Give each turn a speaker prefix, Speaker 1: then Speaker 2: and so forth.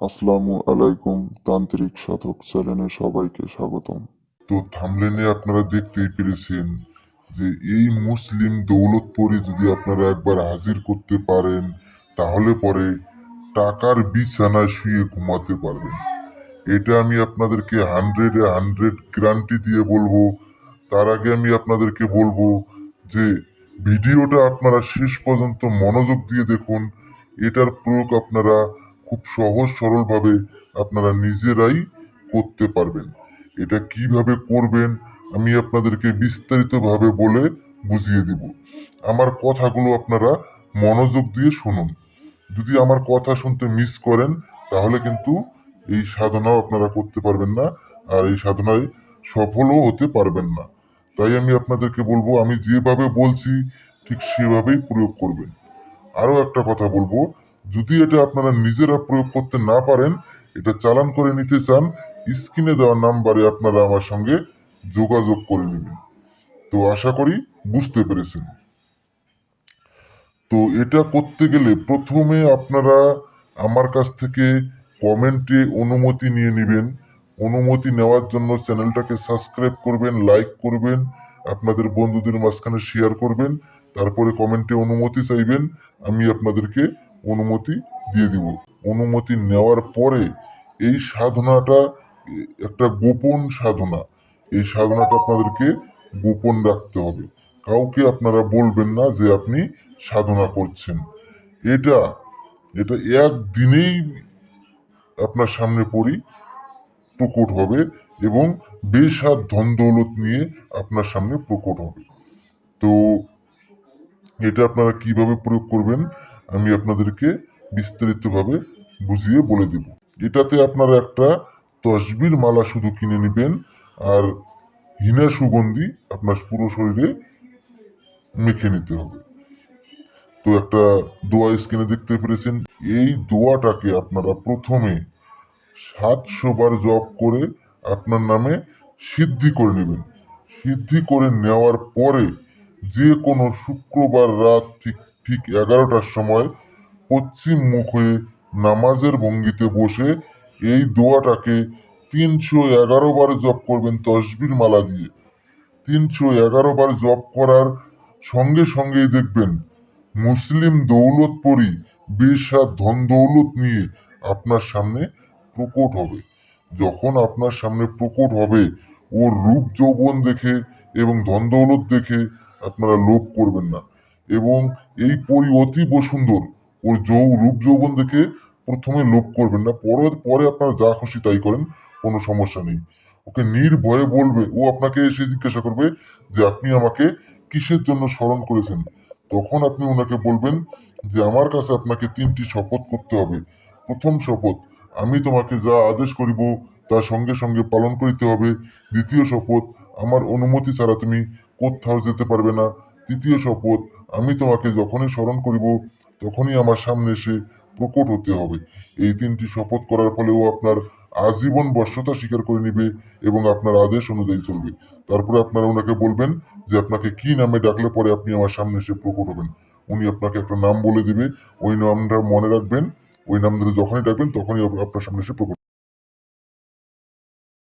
Speaker 1: আসসালামু আলাইকুম তান্ত্রিক সাধক চ্যানেলে সবাইকে স্বাগতম।
Speaker 2: তো থামলেনে আপনারা দেখতেই পেরেছেন যে এই মুসলিম দৌলতপুরি যদি আপনারা একবার হাজির করতে পারেন, তাহলে পরে টাকার বিছানায় শুয়ে ঘুমাতে পারবেন। এটা আমি আপনাদেরকে হান্ড্রেডে হান্ড্রেড গ্যারান্টি দিয়ে বলব। তার আগে আমি আপনাদেরকে বলব যে ভিডিওটা আপনারা শেষ পর্যন্ত মনোযোগ দিয়ে দেখুন। এটার প্রয়োগ আপনারা খুব সহজ সরলভাবে আপনারা নিজেরাই করতে পারবেন। এটা কীভাবে করবেন, আমি আপনাদেরকে বিস্তারিতভাবে বলে বুঝিয়ে দিব। আমার কথাগুলো আপনারা মনোযোগ দিয়ে শুনুন। যদি আমার কথা শুনতে মিস করেন, তাহলে কিন্তু এই সাধনাও আপনারা করতে পারবেন না, আর এই সাধনায় সফলও হতে পারবেন না। তাই আমি আপনাদেরকে বলব, আমি যেভাবে বলছি, ঠিক সেভাবেই প্রয়োগ করবেন। আরও একটা কথা বলব যদি এটা আপনারা নিজেরা প্রয়োগ করতে না পারেন, এটা চালান করে নিতে চান, স্ক্রিনে দেওয়া নাম্বারে আপনারা আমার সঙ্গে যোগাযোগ করে নেবেন। তো আশা করি বুঝতে পেরেছেন। তো এটা করতে গেলে প্রথমে আপনারা আমার কাছ থেকে কমেন্টে অনুমতি নিয়ে নেবেন। অনুমতি নেওয়ার জন্য চ্যানেলটাকে সাবস্ক্রাইব করবেন, লাইক করবেন, আপনাদের বন্ধুদের মাঝখানে শেয়ার করবেন, তারপরে কমেন্টে অনুমতি চাইবেন, আমি আপনাদেরকে অনুমতি দিয়ে দিব। অনুমতি নেওয়ার পরে এই সাধনাটা, একটা গোপন সাধনা, এই সাধনাটা আপনাদেরকে গোপন রাখতে হবে। কাউকে আপনারা বলবেন না যে আপনি সাধনা করছেন। এটা এটা একদিনেই আপনার সামনে পড়ি প্রকট হবে এবং বেসাদ ধন দৌলত নিয়ে আপনার সামনে প্রকট হবে। তো, এটা আপনারা কীভাবে প্রয়োগ করবেন? আমি আপনাদেরকে বিস্তারিতভাবে বুঝিয়ে বলে দেব। এটাতে আপনারা একটা তসবির মালা শুধু কিনে নেবেন আর হিনা সুগন্ধি আপনার পুরো শরীরে মেখে নিতে হবে। তো একটা দোয়া স্ক্রিনে দেখতে পেরেছেন। এই দোয়াটাকে আপনারা প্রথমে সাতশো বার জপ করে আপনার নামে সিদ্ধি করে নেবেন। সিদ্ধি করে নেওয়ার পরে যে কোনো শুক্রবার রাত ঠিক ঠিক এগারোটার সময় পশ্চিম মুখ নামাজের ভঙ্গিতে বসে এই দোয়াটাকে তিনশো এগারো বার জপ করবেন তসবির মালা দিয়ে। তিনশো এগারো বার জপ করার সঙ্গে সঙ্গেই দেখবেন মুসলিম দৌলতপরি বেশাদ ধন দৌলত নিয়ে আপনার সামনে প্রকট হবে। যখন আপনার সামনে প্রকট হবে ওর রূপ যৌবন দেখে এবং ধন দৌলত দেখে আপনারা লোভ করবেন না। এবং এই পরি অতীব সুন্দর ওর যৌ রূপ যৌবন দেখে প্রথমে লোভ করবেন না। পরে পরে আপনারা যা খুশি তাই করেন, কোনো সমস্যা নেই। ওকে নির্ভয়ে বলবে, ও আপনাকে এসে জিজ্ঞাসা করবে যে আপনি আমাকে কিসের জন্য স্মরণ করেছেন? তখন আপনি ওনাকে বলবেন যে আমার কাছে আপনাকে তিনটি শপথ করতে হবে। প্রথম শপথ, আমি তোমাকে যা আদেশ করিব তা সঙ্গে সঙ্গে পালন করিতে হবে। দ্বিতীয় শপথ, আমার অনুমতি ছাড়া তুমি কোথাও যেতে পারবে না। তৃতীয় শপথ আমি তোমাকে যখনই স্মরণ করিব, তখনই আমার সামনে এসে প্রকট হতে হবে। এই তিনটি শপথ করার ফলে ও আপনার আজীবন বশ্যতা স্বীকার করে নিবে এবং আপনার আদেশ অনুযায়ী চলবে। তারপরে আপনারা ওনাকে বলবেন যে, আপনাকে কি নামে ডাকলে পরে আপনি আমার সামনে এসে প্রকট হবেন? উনি আপনাকে একটা নাম বলে দিবে। ওই নামটা মনে রাখবেন। ওই নাম ধরে যখনই ডাকবেন, তখনই আপনার সামনে এসে প্রকট